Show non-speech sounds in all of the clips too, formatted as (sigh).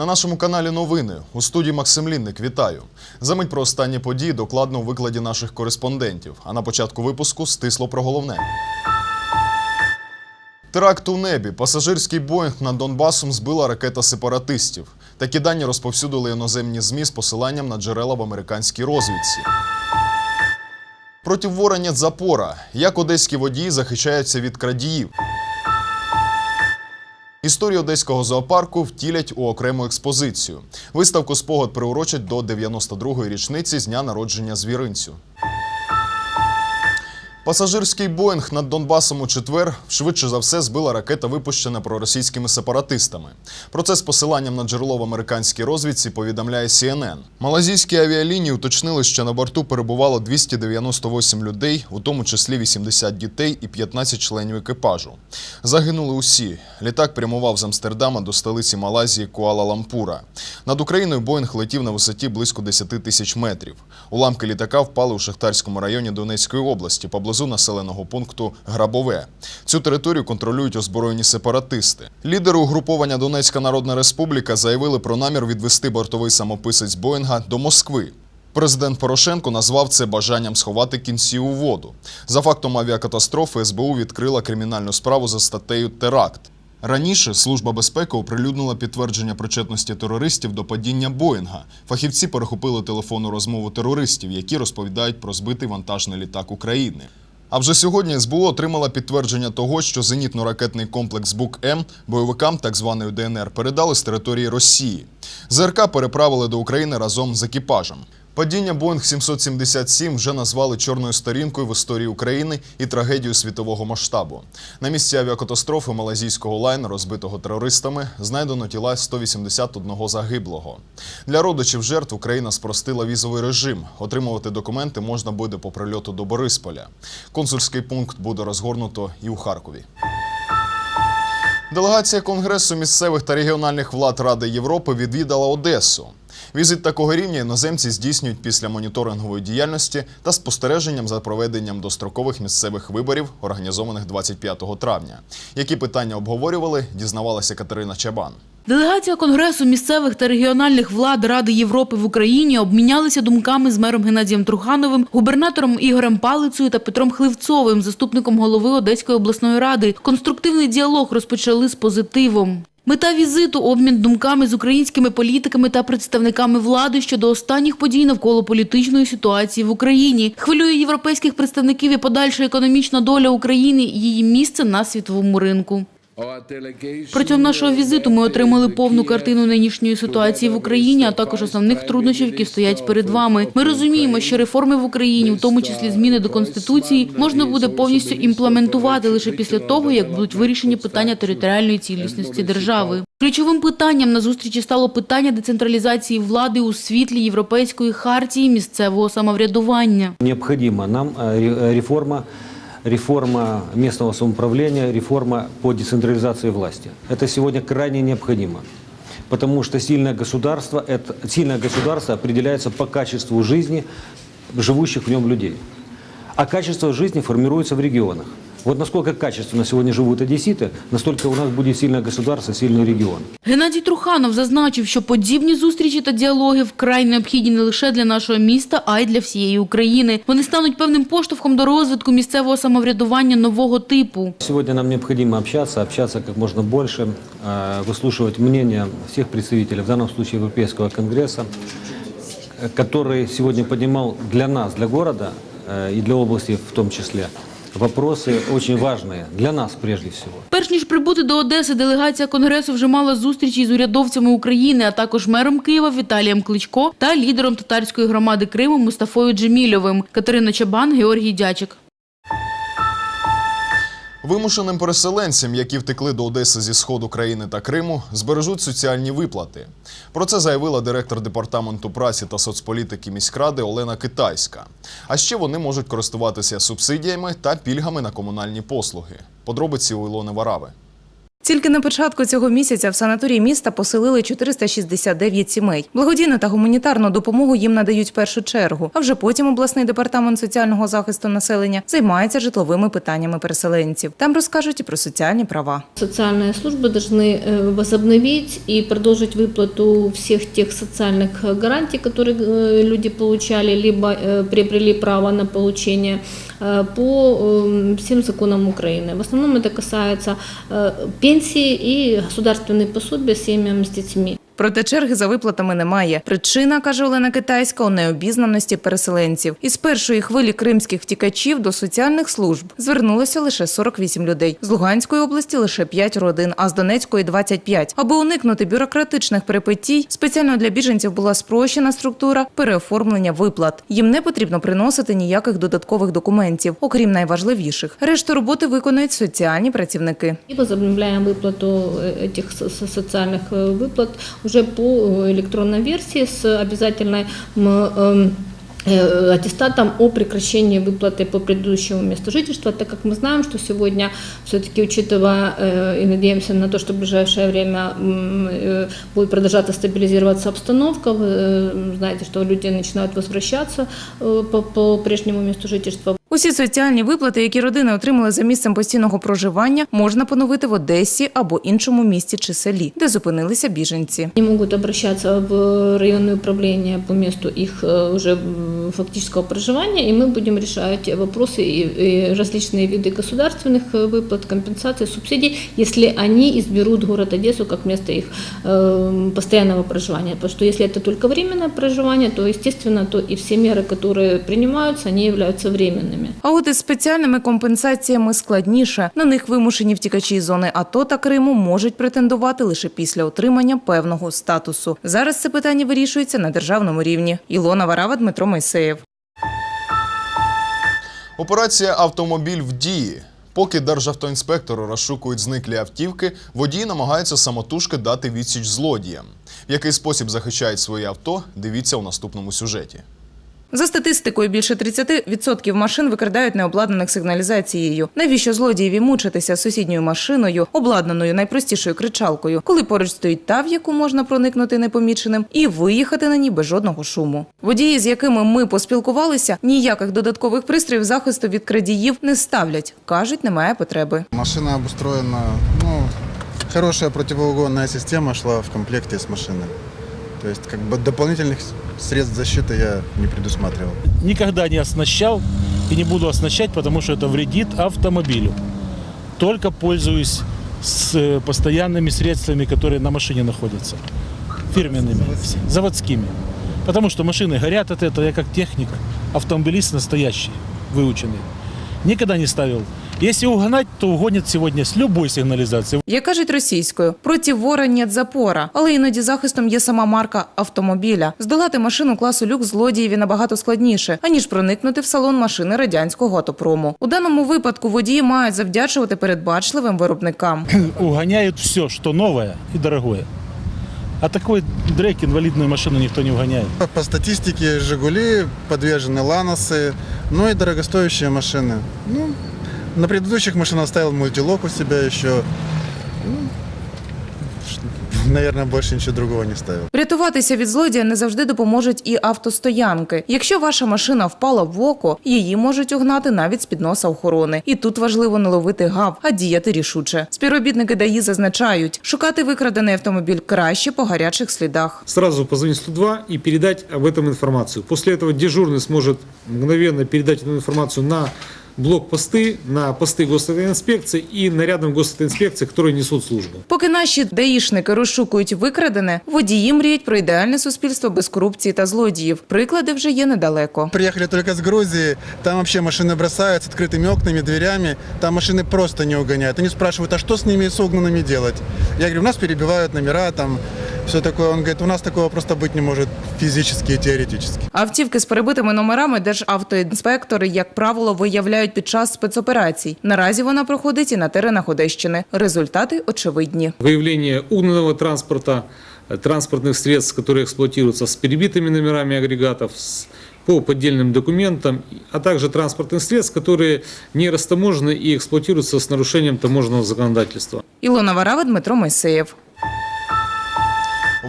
На нашому каналі новини у студії Максим Лінник. Вітаю. Замить про останні події докладно у викладі наших кореспондентів. А на початку випуску стисло про головне. Теракт у небі. Пасажирський боїнг над Донбасом збила ракета сепаратистів. Такі дані розповсюдили іноземні ЗМІ з посиланням на джерела в американській розвідці. Проти ворення запора. Як одеські водії захищаються від крадіїв. Історію одеського зоопарку втілять у окрему експозицію. Виставку спогад приурочать до 92-ї річниці з дня народження звіринцю. Пасажирський Боїнг над Донбасом у четвер швидше за все збила ракета, випущена проросійськими сепаратистами. Про це з посиланням на джерело в американській розвідці повідомляє CNN. Малазійські авіалінії уточнили, що на борту перебувало 298 людей, у тому числі 80 дітей і 15 членів екіпажу. Загинули усі. Літак прямував з Амстердама до столиці Малайзії Куала-Лампура. Над Україною Боїнг летів на висоті близько 10 тисяч метрів. Уламки літака впали у Шахтарському районі Донецької області, поблизу населеного пункту Грабове. Цю територію контролюють озброєні сепаратисти. Лідери угруповання Донецька Народна Республіка заявили про намір відвести бортовий самописець Боїнга до Москви. Президент Порошенко назвав це бажанням сховати кінці у воду. За фактом авіакатастрофи СБУ відкрила кримінальну справу за статтею Теракт. Раніше Служба безпеки оприлюднила підтвердження причетності терористів до падіння Боїнга. Фахівці перехопили телефонну розмову терористів, які розповідають про збитий вантажний літак України. А вже сьогодні СБУ отримала підтвердження того, що зенітно-ракетний комплекс Бук-М бойовикам так званої ДНР передали з території Росії. ЗРК переправили до України разом з екіпажем. Падіння Боїнг 777 вже назвали чорною сторінкою в історії України і трагедією світового масштабу. На місці авіакатастрофи малазійського лайнера, розбитого терористами, знайдено тіла 181 загиблого. Для родичів жертв Україна спростила візовий режим. Отримувати документи можна буде по прильоту до Борисполя. Консульський пункт буде розгорнуто і у Харкові. Делегація Конгресу місцевих та регіональних влад Ради Європи відвідала Одесу. Візит такого рівня іноземці здійснюють після моніторингової діяльності та спостереженням за проведенням дострокових місцевих виборів, організованих 25 травня. Які питання обговорювали, дізнавалася Катерина Чабан. Делегація Конгресу місцевих та регіональних влад Ради Європи в Україні обмінялися думками з мером Геннадієм Трухановим, губернатором Ігорем Палицею та Петром Хливцовим, заступником голови Одеської обласної ради. Конструктивний діалог розпочали з позитивом. Мета візиту – обмін думками з українськими політиками та представниками влади щодо останніх подій навколо політичної ситуації в Україні. Хвилює європейських представників і подальша економічна доля України і її місце на світовому ринку. Протягом нашого візиту ми отримали повну картину нинішньої ситуації в Україні, а також основних труднощів, які стоять перед вами. Ми розуміємо, що реформи в Україні, в тому числі зміни до конституції, можна буде повністю імплементувати лише після того, як будуть вирішені питання територіальної цілісності держави. Ключовим питанням на зустрічі стало питання децентралізації влади у світлі європейської хартії місцевого самоврядування. Необходима нам э, реформа, реформа местного самоуправления, реформа по децентрализации власти. Это сегодня крайне необходимо. Потому что сильное государство, это, сильное государство определяется по качеству жизни живущих в нем людей. А качество жизни формируется в регионах. Вот насколько качественно сегодня живут одесситы, настолько у нас будет сильное государство, сильный регион. Геннадій Труханов зазначив, що подібні зустрічі та діалоги вкрай необхідні не лише для нашого міста, а й для всієї України. Вони стануть певним поштовхом до розвитку місцевого самоврядування нового типу. Сегодня нам необходимо общаться, общаться как можно больше, э, выслушивать мнение всех представителей, в данном случае Европейского конгресса, э, который сегодня поднимал для нас, для города э, и для области в том числе, вопросы очень важные, для нас прежде всего. Перш ніж прибути до Одеси, делегація Конгресу вже мала зустрічі з урядовцями України, а також мером Києва Віталієм Кличко та лідером татарської громади Криму Мустафою Джемільовим. Катерина Чабан, Георгій Дячик. Вимушеним переселенцям, які втекли до Одеси зі сходу країни та Криму, збережуть соціальні виплати. Про це заявила директор департаменту праці та соцполітики міськради Олена Китайська. А ще вони можуть користуватися субсидіями та пільгами на комунальні послуги. Подробиці у Ілони Варави. Тільки на початку цього місяця в санаторії міста поселили 469 сімей. Благодійну та гуманітарну допомогу їм надають в першу чергу. А вже потім обласний департамент соціального захисту населення займається житловими питаннями переселенців. Там розкажуть і про соціальні права. Социальные службы должны э, возобновить и продолжить выплату всех тех социальных э, гарантий, которые э, люди получали, либо э, приобрели право на получение э, по э, всем законам Украины. В основном это касается э, пенсии и государственных пособия семьям с детьми. Проте черги за виплатами немає. Причина, каже Олена Китайська, у необізнаності переселенців. Із першої хвилі кримських втікачів до соціальних служб звернулося лише 48 людей. З Луганської області лише 5 родин, а з Донецької 25. Аби уникнути бюрократичних перипетій, спеціально для біженців була спрощена структура переоформлення виплат. Їм не потрібно приносити ніяких додаткових документів, окрім найважливіших. Решту роботи виконують соціальні працівники. И возобновляем выплату э, этих со- уже по э, электронной версии с обязательной эм, э, аттестатом о прекращении выплаты по предыдущему месту жительства, так как мы знаем, что сегодня все-таки учитывая э, и надеемся на то, что в ближайшее время будет продолжаться стабилизироваться обстановка, вы знаете, что люди начинают возвращаться по, по прежнему месту жительства. Усі соціальні виплати, які родини отримали за місцем постійного проживання, можна поновити в Одесі або іншому місті чи селі, де зупинилися біженці. Они могут обращаться в районное управление по месту их э, уже м, фактического проживания, и мы будем решать вопросы и, и различные виды государственных э, выплат, компенсаций, субсидий, если они изберут город Одессу как место их э, постоянного проживания. Потому что если это только временное проживание, то, естественно, то и все меры, которые принимаются, они являются временными. А от із спеціальними компенсаціями складніше. На них вимушені втікачі з зони АТО та Криму можуть претендувати лише після отримання певного статусу. Зараз це питання вирішується на державному рівні. Ілона Варава, Дмитро Мойсеєв. Операція Автомобіль в дії. Поки державтоінспектори розшукують зниклі автівки, водії намагаються самотужки дати відсіч злодіям. В який спосіб захищають свої авто, дивіться у наступному сюжеті. За статистикою, більше 30% машин викрадають необладнаних сигналізацією. Навіщо злодієві мучитися з сусідньою машиною, обладнаною найпростішою кричалкою, коли поруч стоїть та, в яку можна проникнути непоміченим, і виїхати на ній без жодного шуму? Водії, з якими ми поспілкувалися, ніяких додаткових пристроїв захисту від крадіїв не ставлять. кажуть, немає потреби. Машина обустроена, ну, хорошая противоугонная система шла в комплекте с машиной. То есть как бы дополнительных средств защиты я не предусматривал. никогда не оснащал и не буду оснащать, потому что это вредит автомобилю. Только пользуюсь с э, постоянными средствами, которые на машине находятся. Фирменными, заводскими. Потому что машины горят от этого. Я как техник, автомобилист настоящий, выученный. Никогда не ставил. Если угнать, то угонят сегодня с любой сигнализацией. Як кажуть російською, проти вора нет запора, але іноді захистом є сама марка автомобіля. Здолати машину класу люкс злодієві набагато складніше, аніж проникнути в салон машини радянського автопрому. У даному випадку водії мають завдячувати передбачливим виробникам. (clears throat) Угоняют все, что новое и дорогое. А такой дрек инвалидную машину никто не угоняет. По- По статистике «Жигули», подвержены «Ланосы», ну и дорогостоящие машины. Ну, на предыдущих машинах ставил мультилок у себя еще. Ну, наверное, больше ничего другого не ставил. Врятуватися від злодія не завжди допоможуть і автостоянки. Якщо ваша машина впала в око, її можуть угнати навіть з під носа охорони. І тут важливо не ловити гав, а діяти рішуче. Співробітники ДАІ зазначають, шукати викрадений автомобіль краще по гарячих слідах. сразу позвонить 102 и передать об этом информацию. После этого дежурный сможет мгновенно передать эту информацию на блокпосты, на посты госавтоинспекции и нарядам госавтоинспекции, которые несут службу. Поки наші даїшники розшукують викрадене, водії мріють про ідеальне суспільство без корупції та злодіїв. Приклади вже є недалеко. Приехали только с Грузии, там вообще машины бросают с открытыми окнами, дверями, там машины просто не угоняют. Они спрашивают, а что с ними с угнанными делать? Я говорю, у нас перебивают номера, там все такое. Он говорит, у нас такого просто быть не может физически и теоретически. Автівки з перебитими номерами державтоінспектори, як правило, виявляють під час спецоперацій. Наразі вона проходить і на теренах Одещини. Результати очевидні. Выявление угнанного транспорта, э, транспортных средств, которые эксплуатируются с перебитыми номерами агрегатов, с- по поддельным документам, а также транспортных средств, которые не растаможены и эксплуатируются с нарушением таможенного законодательства. Ілона Варава, Дмитро Мойсеєв.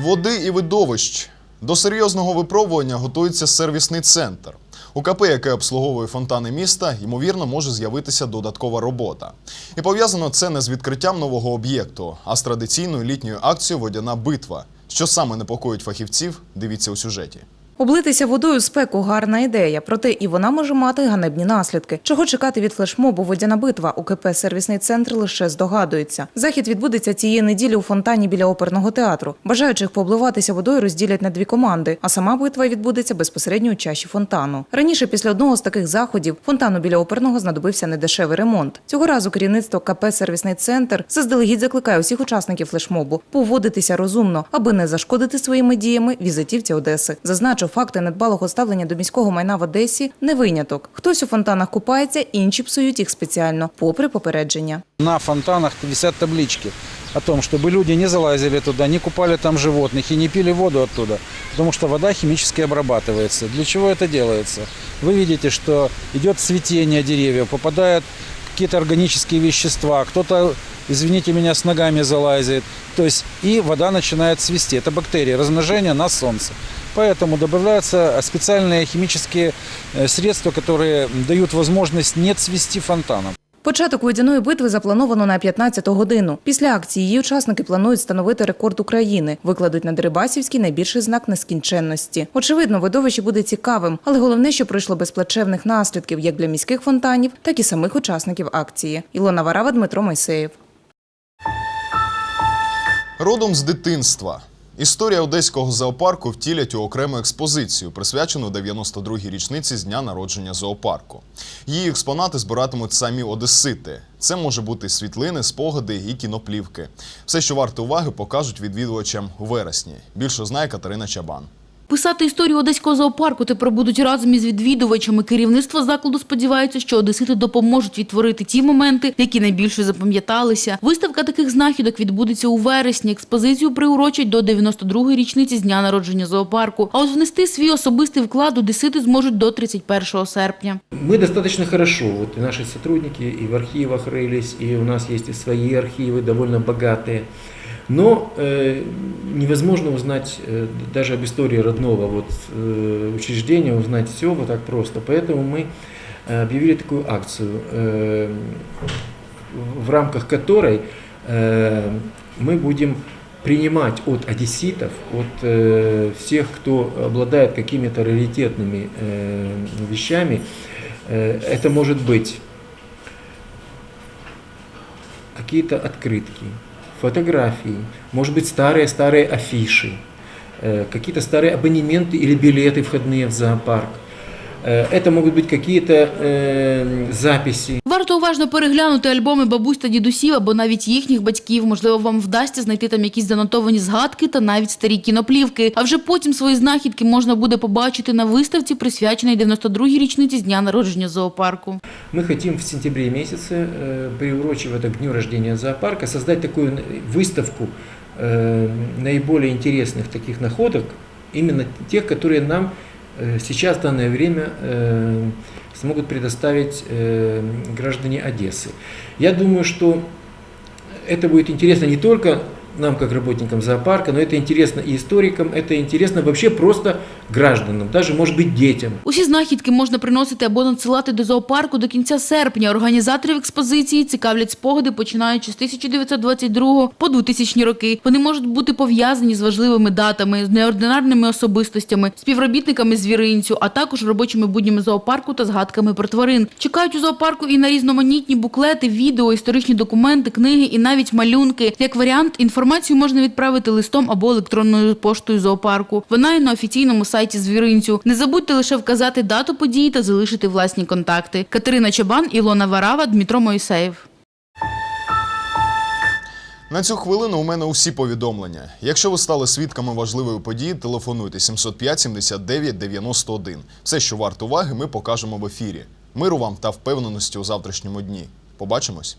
Води і видовищ. До серйозного випробування готується сервісний центр. У КП, яке обслуговує фонтани міста, ймовірно, може з'явитися додаткова робота. І пов'язано це не з відкриттям нового об'єкту, а з традиційною літньою акцією Водяна битва. Що саме непокоїть фахівців, дивіться у сюжеті. Облитися водою спеку гарна ідея, проте і вона може мати ганебні наслідки. Чого чекати від флешмобу водяна битва у КП сервісний центр лише здогадується. Захід відбудеться цієї неділі у фонтані біля оперного театру. Бажаючих пообливатися водою розділять на дві команди, а сама битва відбудеться безпосередньо у чаші фонтану. Раніше, після одного з таких заходів, фонтану біля оперного знадобився недешевий ремонт. Цього разу керівництво КП сервісний центр заздалегідь закликає усіх учасників флешмобу поводитися розумно, аби не зашкодити своїми діями візитівці Одеси. Зазначу, факти недбалого ставлення до міського майна в Одесі не виняток. Хтось у фонтанах купається, інші псують їх спеціально, попри попередження. На фонтанах висят таблички о том, чтобы люди не залазили туда, не купали там животных и не пили воду оттуда, потому что вода химически обрабатывается. Для чего это делается? Вы видите, что идет цветение деревьев, попадают какие-то органические вещества, кто-то, извините меня, с ногами залазит. То есть и вода начинает свисти. Это бактерии, размножение на солнце. Поэтому добавляются специальные химические э, средства, которые дают возможность не цвести фонтаном. Початок водяної битви заплановано на 15-ту годину. Після акції її учасники планують встановити рекорд України. Викладуть на Дерибасівський найбільший знак нескінченності. Очевидно, видовище буде цікавим, але головне, що пройшло без плачевних наслідків як для міських фонтанів, так і самих учасників акції. Ілона Варава, Дмитро Мойсеєв. Родом з дитинства. Історія одеського зоопарку втілять у окрему експозицію, присвячену 92-й річниці з дня народження зоопарку. Її експонати збиратимуть самі одесити. Це може бути світлини, спогади і кіноплівки. Все, що варто уваги, покажуть відвідувачам у вересні. Більше знає Катерина Чабан. Писати історію одеського зоопарку тепер будуть разом із відвідувачами. Керівництво закладу сподівається, що одесити допоможуть відтворити ті моменти, які найбільше запам'яталися. Виставка таких знахідок відбудеться у вересні. Експозицію приурочать до 92-ї річниці з дня народження зоопарку. А от внести свій особистий вклад одесити зможуть до 31 серпня. Мы достаточно хорошо, вот и наши сотрудники и в архивах рылись, и у нас есть и свои архивы довольно богатые. Но э, невозможно узнать э, даже об истории родного вот, э, учреждения, узнать все вот так просто. Поэтому мы э, объявили такую акцию, э, в рамках которой э, мы будем принимать от одесситов, от э, всех, кто обладает какими-то раритетными э, вещами, Э, Это может быть какие-то открытки, фотографии, может быть старые-старые афиши, э, какие-то старые абонементы или билеты входные в зоопарк. Э, Это могут быть какие-то э, записи, Варто уважно переглянути альбоми бабусь та дідусів або навіть їхніх батьків. Можливо, вам вдасться знайти там якісь занотовані згадки та навіть старі кіноплівки. А вже потім свої знахідки можна буде побачити на виставці, присвяченій 92-й річниці з дня народження зоопарку. Мы хотим в сентябре месяце, э, приурочив это к дню рождения зоопарка, создать такую н- выставку э, наиболее интересных таких находок, именно тех, которые нам э, сейчас в данное время э, смогут предоставить э, граждане Одессы. Я думаю, что это будет интересно не только нам, как работникам зоопарка, но это интересно и историкам, это интересно вообще просто гражданам, даже, может быть, детям. Усі знахідки можна приносити або надсилати до зоопарку до кінця серпня. Організаторів експозиції цікавлять спогади, починаючи з 1922 по 2000 роки. Вони можуть бути пов'язані з важливими датами, з неординарними особистостями, співробітниками звіринцю, а також робочими буднями зоопарку та згадками про тварин. Чекають у зоопарку і на різноманітні буклети, відео, історичні документи, книги і навіть малюнки. Як варіант, інформацію можна відправити листом або електронною поштою зоопарку. Вона є на офіційному сайті звіринцю. Не забудьте лише вказати дату події та залишити власні контакти. Катерина Чабан, Ілона Варава, Дмитро Моїсеєв. На цю хвилину у мене усі повідомлення. Якщо ви стали свідками важливої події, телефонуйте 705 79 91. Все, що варто уваги, ми покажемо в ефірі. Миру вам та впевненості у завтрашньому дні. Побачимось.